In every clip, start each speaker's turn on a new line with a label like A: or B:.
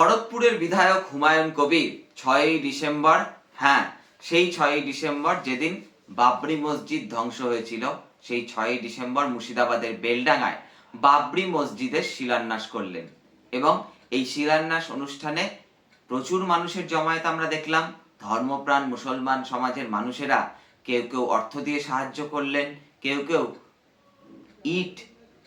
A: ভরতপুরের বিধায়ক হুমায়ুন কবির ছয়ই ডিসেম্বর হ্যাঁ সেই ছয়ই ডিসেম্বর যেদিন বাবরি মসজিদ ধ্বংস হয়েছিল, সেই ছয়ই ডিসেম্বর মুর্শিদাবাদের বেলডাঙ্গায় বাবরি মসজিদের শিলান্যাস করলেন। এবং এই শিলান্যাস অনুষ্ঠানে প্রচুর মানুষের জমায়েত আমরা দেখলাম, ধর্মপ্রাণ মুসলমান সমাজের মানুষেরা কেউ কেউ অর্থ দিয়ে সাহায্য করলেন, কেউ কেউ ইট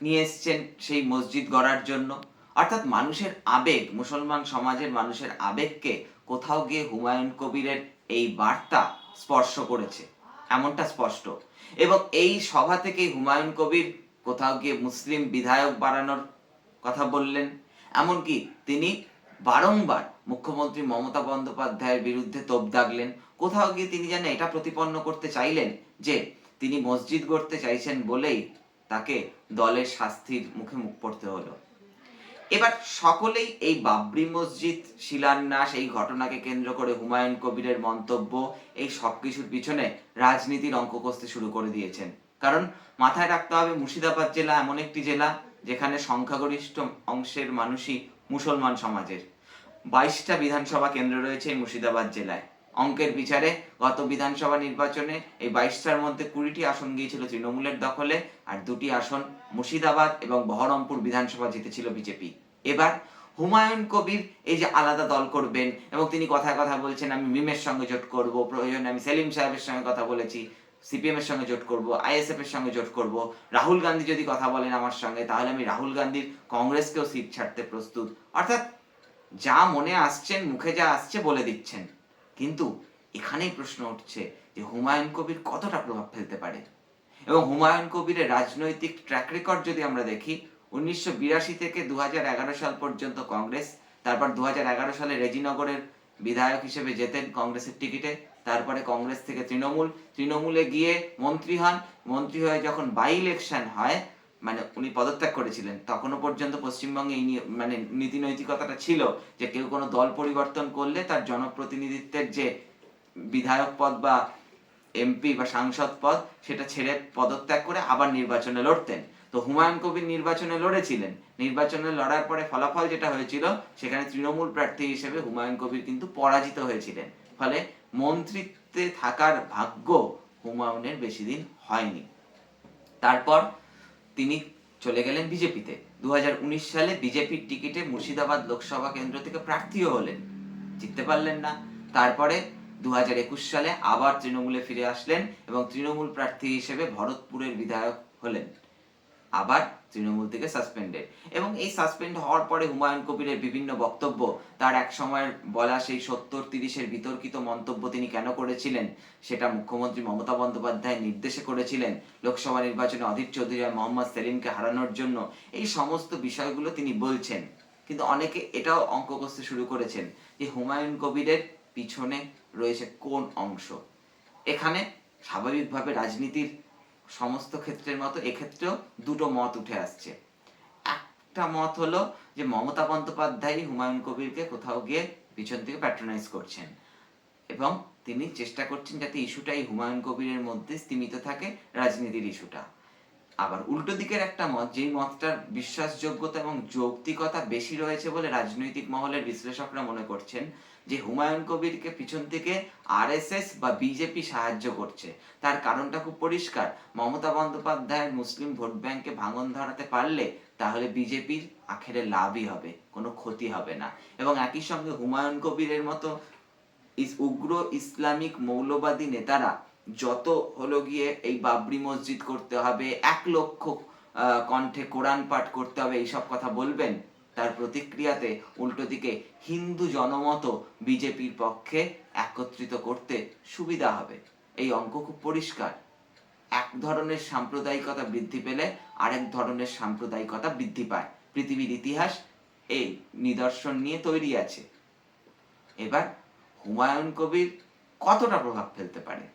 A: নিয়ে এসছেন সেই মসজিদ গড়ার জন্য। অর্থাৎ মানুষের আবেগ, মুসলমান সমাজের মানুষের আবেগকে কোথাও গিয়ে হুমায়ুন কবিরের এই বার্তা স্পর্শ করেছে, এমনটা স্পষ্ট। এবং এই সভা থেকেই হুমায়ুন কবির কোথাও গিয়ে মুসলিম বিধায়ক বাড়ানোর কথা বললেন। এমনকি তিনি বারংবার মুখ্যমন্ত্রী মমতা বন্দ্যোপাধ্যায়ের বিরুদ্ধে তোপ দাগলেন। কোথাও গিয়ে তিনি যেন এটা প্রতিপন্ন করতে চাইলেন যে তিনি মসজিদ গড়তে চাইছেন বলেই তাকে দলের শাস্তির মুখে মুখ পড়তে হলো। এবার সকলেই এই বাবরি মসজিদ, শিলান্যাস, এই ঘটনাকে কেন্দ্র করে হুমায়ুন কবিরের মন্তব্য, এই সবকিছুর পিছনে রাজনীতির অঙ্ক কষতে শুরু করে দিয়েছেন। কারণ মাথায় রাখতে হবে, মুর্শিদাবাদ জেলা এমন একটি জেলা যেখানে সংখ্যাগরিষ্ঠ অংশের মানুষই মুসলমান সমাজের। বাইশটা বিধানসভা কেন্দ্র রয়েছে মুর্শিদাবাদ জেলায়। অঙ্কের বিচারে গত বিধানসভা নির্বাচনে এই বাইশটার মধ্যে কুড়িটি আসন গিয়েছিল তৃণমূলের দখলে, আর দুটি আসন মুর্শিদাবাদ এবং বহরমপুর বিধানসভা জিতেছিল বিজেপি। এবার হুমায়ুন কবির এই যে আলাদা দল করবেন এবং তিনি কথায় কথা বলছেন, আমি মিমের সঙ্গে জোট করব, প্রয়োজনে আমি সেলিম সাহেবের সঙ্গে কথা বলেছি, সিপিএম এর সঙ্গে জোট করব, আইএসএফ এর সঙ্গে জোট করব। রাহুল গান্ধী যদি কথা বলেন আমার সঙ্গে, তাহলে আমি রাহুল গান্ধীর কংগ্রেসকেও সিট ছাড়তে প্রস্তুত। অর্থাৎ যা মনে আসছেন, মুখে যা আসছে বলে দিচ্ছেন। কিন্তু এখানেই প্রশ্ন উঠছে যে হুমায়ুন কবির কতটা প্রভাব ফেলতে পারে? এবং হুমায়ুন কবিরের রাজনৈতিক ট্র্যাক রেকর্ড যদি আমরা দেখি উনিশশো বিরাশি থেকে দু হাজার এগারো সাল পর্যন্ত কংগ্রেস, তারপর দু হাজার এগারো সালে রেজিনগরের বিধায়ক হিসেবে যেতেন কংগ্রেসের টিকিটে, তারপরে কংগ্রেস থেকে তৃণমূল, তৃণমূলে গিয়ে মন্ত্রী হন। মন্ত্রী হয়ে যখন বাই ইলেকশন হয় মানে উনি পদত্যাগ করেছিলেন, তখনও পর্যন্ত পশ্চিমবঙ্গে এই মানে নীতি নৈতিকতাটা ছিল যে কেউ কোনো দল পরিবর্তন করলে তার জনপ্রতিনিধিত্বের যে বিধায়ক পদ বা এমপি বা সাংসদ পদ, সেটা ছেড়ে পদত্যাগ করে আবার নির্বাচনে লড়তেন। তো হুমায়ুন কবির নির্বাচনে লড়েছিলেন। নির্বাচনে লড়ার পরে ফলাফল যেটা হয়েছিল, সেখানে তৃণমূল প্রার্থী হিসেবে হুমায়ুন কবির কিন্তু পরাজিত হয়েছিলেন। ফলে মন্ত্রিত্বে থাকার ভাগ্য হুমায়ুনের বেশি দিন হয়নি। তারপর তিনি চলে গেলেন বিজেপিতে। দু হাজার উনিশ সালে বিজেপির টিকিটে মুর্শিদাবাদ লোকসভা কেন্দ্র থেকে প্রার্থীও হলেন। জিততে পারলেন না। তারপরে দু হাজার একুশ সালে আবার তৃণমূলে ফিরে আসলেন এবং তৃণমূল প্রার্থী হিসেবে ভরতপুরের বিধায়ক হলেন। আবার তৃণমূল থেকে সাসপেন্ডেড এবং এই সাসপেন্ড হওয়ার পরে হুমায়ুন কবিরের বিভিন্ন বক্তব্য, তার এক সময়ের বলা সেই সত্তর তিরিশের বিতর্কিত মন্তব্য তিনি কেন করেছিলেন, সেটা মুখ্যমন্ত্রী মমতা বন্দ্যোপাধ্যায় নির্দেশে করেছিলেন লোকসভা নির্বাচনে অধীর চৌধুরী আর মোহাম্মদ সেলিমকে হারানোর জন্য। এই সমস্ত বিষয়গুলো তিনি বলছেন। কিন্তু অনেকে এটাও অঙ্ক কষতে শুরু করেছেন যে হুমায়ুন কবিরের পিছনে রয়েছে কোন অংশ? এখানে স্বাভাবিকভাবে রাজনীতির সমস্ত ক্ষেত্রের মতো এক্ষেত্রেও দুটো মত উঠে আসছে। একটা মত হলো যে মমতা বন্দ্যোপাধ্যায় হুমায়ুন কবিরকে কোথাও গিয়ে পিছন থেকে প্যাট্রোনাইজ করছেন এবং তিনি চেষ্টা করছেন যাতে ইস্যুটা এই হুমায়ুন কবিরের মধ্যে স্তীমিত থাকে, রাজনীতির ইস্যুটা। আবার উল্টো দিকের একটা মত, যেই মতটার বিশ্বাসযোগ্যতা এবং যৌক্তিকতা বেশি রয়েছে বলে রাজনৈতিক মহলের বিশ্লেষকরা মনে করছেন, যে হুমায়ুন কবিরকে পিছন থেকে আরএসএস বা বিজেপি সাহায্য করছে। তার কারণটা খুব পরিষ্কার, মমতা বন্দ্যোপাধ্যায়ের মুসলিম ভোট ব্যাংকে ভাঙন ধরাতে পারলে তাহলে বিজেপির আখেরে লাভই হবে, কোনো ক্ষতি হবে না। এবং একই সঙ্গে হুমায়ুন কবিরের মতো উগ্র ইসলামিক মৌলবাদী নেতারা যত হলো গিয়ে এই বাবরি মসজিদ করতে হবে, এক লক্ষ কণ্ঠে কোরআন পাঠ করতে হবে, এইসব কথা বলবেন, তার প্রতিক্রিয়াতে উল্টো দিকে হিন্দু জনমত বিজেপির পক্ষে একত্রিত করতে সুবিধা হবে। এই অঙ্ক খুব পরিষ্কার। এক ধরনের সাম্প্রদায়িকতা বৃদ্ধি পেলে আরেক ধরনের সাম্প্রদায়িকতা বৃদ্ধি পায়। পৃথিবীর ইতিহাস এই নিদর্শন নিয়ে তৈরি আছে। এবার হুমায়ুন কবির কতটা প্রভাব ফেলতে পারে?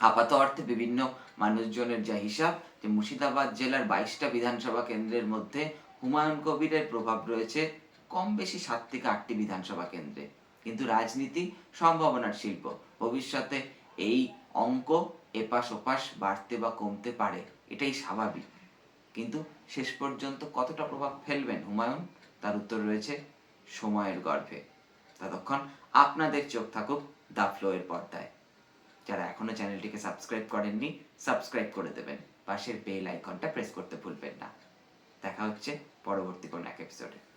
A: আপাত অর্থে বিভিন্ন মানুষজনের যা হিসাব, যে মুর্শিদাবাদ জেলার বাইশটা বিধানসভা কেন্দ্রের মধ্যে হুমায়ুন কবিরের প্রভাব রয়েছে কম বেশি সাত থেকে আটটি বিধানসভা কেন্দ্রে। কিন্তু রাজনীতি সম্ভাবনার শিল্প। ভবিষ্যতে এই অঙ্ক এপাশ ওপাশ বাড়তে বা কমতে পারে, এটাই স্বাভাবিক। কিন্তু শেষ পর্যন্ত কতটা প্রভাব ফেলবেন হুমায়ুন? তার উত্তর রয়েছে, সময়ের গর্ভে। ততক্ষণ আপনাদের চোখ থাকুক দা ফ্লোয়ের পর্দায়। যারা এখনও চ্যানেলটিকে সাবস্ক্রাইব করেননি, সাবস্ক্রাইব করে দেবেন। পাশের বেল আইকনটা প্রেস করতে ভুলবেন না। দেখা হচ্ছে পরবর্তী কোনো এক এপিসোডে